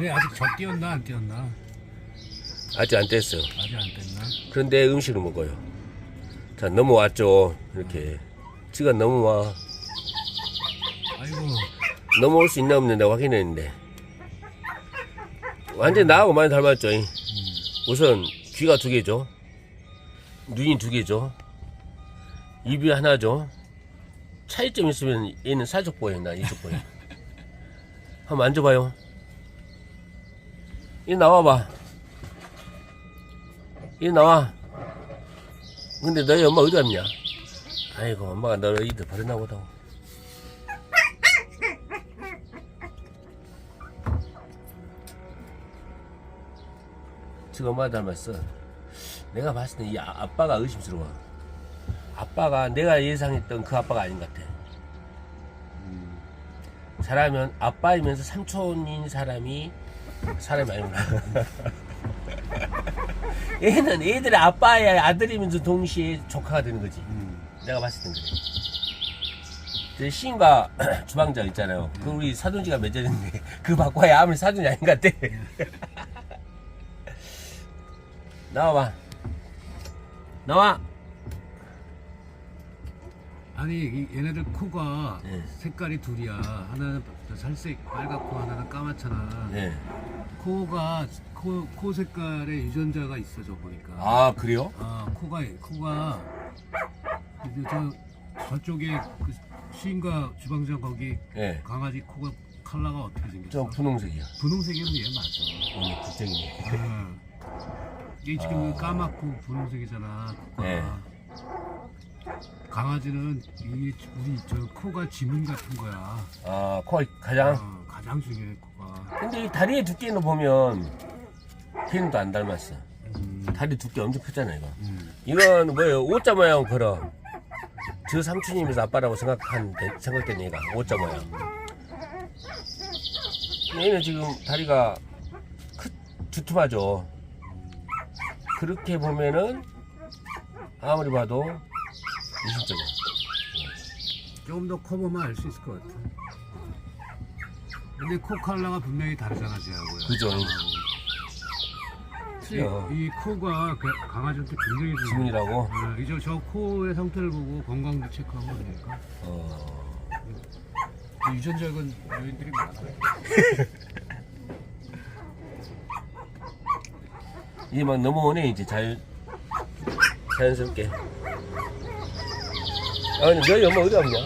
얘네 아직 적 띄었나 안 띄었나? 아직 안 뗐어요. 아직 안 뗐나? 그런데 음식을 먹어요. 자, 넘어왔죠. 이렇게. 지가 넘어와. 아이고 넘어올 수 있나 없나 내가 확인했는데. 완전 나하고 많이 닮았죠. 우선 귀가 두 개죠. 눈이 두 개죠. 입이 하나죠. 차이점 있으면 얘는 사족 보여, 나 이쪽 보여. 한번 만져봐요. 얘 나와봐. 얘 나와. 근데 너희 엄마 어디 갔냐? 아이고, 엄마가 너를 이들 버렸나 보다. 지금 엄마 닮았어. 내가 봤을 때 이 아빠가 의심스러워. 아빠가 내가 예상했던 그 아빠가 아닌 것 같아. 음, 사람은 아빠이면서 삼촌인 사람이 사람이 아니구나. 얘는 애들의 아빠야 아들이면서 동시에 조카가 되는 거지. 내가 봤을 땐 그래. 제 시인과 주방장 있잖아요. 그 우리 사돈지가 맺어졌는데 그 바꿔야 아무리 사돈이 아닌 것 같아. 나와봐. 나와. 아니 이- 얘네들 코가 네. 색깔이 둘이야 하나는 살색 빨갛고 하나는 까맣잖아 네. 코가 코, 코 색깔에 유전자가 있어 저 보니까 아 그래요? 아 코가 코가 이제 저 저쪽에 그 시인과 주방장 거기 네. 강아지 코가 컬러가 어떻게 생겼어? 저 분홍색이야. 분홍색이면 얘 맞아. 오늘 국정이네. 아. 이게 지금 까맣고 분홍색이잖아. 코가. 네. 강아지는 이 우리 저 코가 지문 같은 거야. 아 코가 가장. 어, 가장 중요해 코가. 근데 이 다리의 두께는 보면 걔는 또안 닮았어. 음, 다리 두께 엄청 크잖아 이거. 음. 이건 뭐예요? 오자 모양 걸어. 저 삼촌이면서 아빠라고 생각한 생각된 얘가 오자 모양. 얘는 지금 다리가 크, 두툼하죠. 그렇게 보면은 아무리 봐도 이심적이야. 조금 더 커 보면 알 수 있을 것 같아. 근데 코 컬러가 분명히 다르잖아 쟤하고요. 그죠? 어. 틀려. 이, 이 코가 그 강아지한테 굉장히 중요해. 지문이라고. 어, 이제 저 코의 상태를 보고 건강도 체크하면 되니까. 어. 그 유전자건 요인들이 많아. 이제 막 넘어오네 이제 잘 자연스럽게. 아 근데 너희 엄마 어디 갔냐?